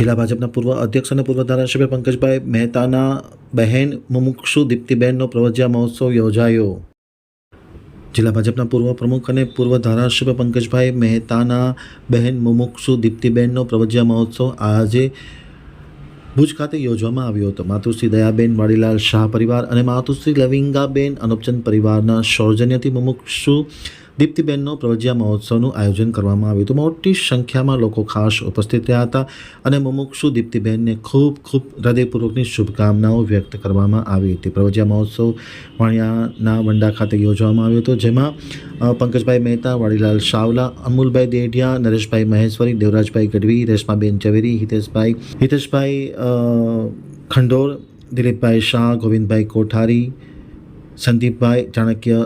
જિલ્લા ભાજપના પૂર્વ અધ્યક્ષ અને પૂર્વ ધારાસભ્ય પંકજભાઈ મહેતાના બહેન મુમુક્ષુ દીપ્તિબહેનનો પ્રવજ્યા મહોત્સવ યોજાયો. જિલ્લા ભાજપના પૂર્વ પ્રમુખ અને પૂર્વ ધારાસભ્ય પંકજભાઈ મહેતાના બહેન મુમુક્ષુ દીપ્તિબહેનનો પ્રવજ્યા મહોત્સવ આજે ભુજ ખાતે યોજવામાં આવ્યો હતો. માતુશ્રી દયાબેન, વાડીલાલ શાહ પરિવાર અને માતુશ્રી લવિંગાબેન અનુપચંદ પરિવારના સૌજન્યથી મુમુક્ષુ દીપ્તિબેનનો પ્રવજ્યા મહોત્સવનું આયોજન કરવામાં આવ્યું હતું. મોટી સંખ્યામાં લોકો ખાસ ઉપસ્થિત રહ્યા હતા અને મુમુક્ષુ દીપ્તિબેનને ખૂબ ખૂબ હૃદયપૂર્વકની શુભકામનાઓ વ્યક્ત કરવામાં આવી હતી. પ્રવજ્યા મહોત્સવ વાણિયાના વંડા ખાતે યોજવામાં આવ્યો હતો, જેમાં પંકજભાઈ મહેતા, વાડીલાલ શાવલા, અમૂલભાઈ દેઢિયા, નરેશભાઈ મહેશ્વરી, દેવરાજભાઈ ગઢવી, રેશમાબેન ઝવેરી, હિતેશભાઈ હિતેશભાઈ ખંડોર, દિલીપભાઈ શાહ, ગોવિંદભાઈ કોઠારી સંદીપભાઈ ચાણક્ય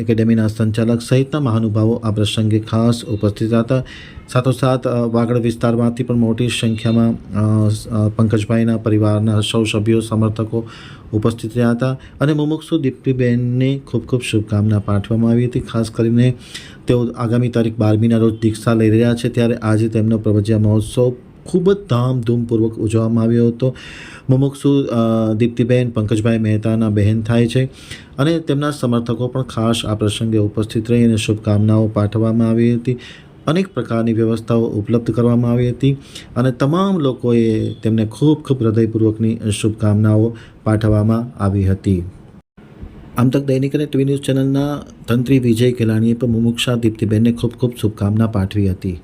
એકેડેમીના સંચાલક સહિતના મહાનુભાવો આ પ્રસંગે ખાસ ઉપસ્થિત હતા. સાથોસાથ વાગડ વિસ્તારમાંથી પણ મોટી સંખ્યામાં પંકજભાઈના પરિવારના સૌ સભ્યો, સમર્થકો ઉપસ્થિત રહ્યા હતા અને મુમુક્ષુ દીપ્તિબેનને ખૂબ ખૂબ શુભકામના પાઠવવામાં આવી હતી. ખાસ કરીને તેઓ આગામી તારીખ બારમીના રોજ દીક્ષા લઈ રહ્યા છે. ત્યારે આજે તેમનો પ્રવજ્યા મહોત્સવ ખૂબ જ ધામધૂમપૂર્વક ઉજવવામાં આવ્યો હતો. મુમુક્ષુ દીપ્તિબેન, પંકજભાઈ મહેતાના બહેન થાય છે અને તેમના સમર્થકો પણ ખાસ આ પ્રસંગે ઉપસ્થિત રહી અને શુભકામનાઓ પાઠવવામાં આવી હતી. અનેક પ્રકારની વ્યવસ્થાઓ ઉપલબ્ધ કરવામાં આવી હતી અને તમામ લોકોએ તેમને ખૂબ ખૂબ હૃદયપૂર્વકની શુભકામનાઓ પાઠવવામાં આવી હતી. આમ તક દૈનિક અને ટીવી ન્યૂઝ ચેનલના તંત્રી વિજય કેલાણીએ પણ મુમુક્ષા, દીપ્તિબેનને ખૂબ ખૂબ શુભકામના પાઠવી હતી.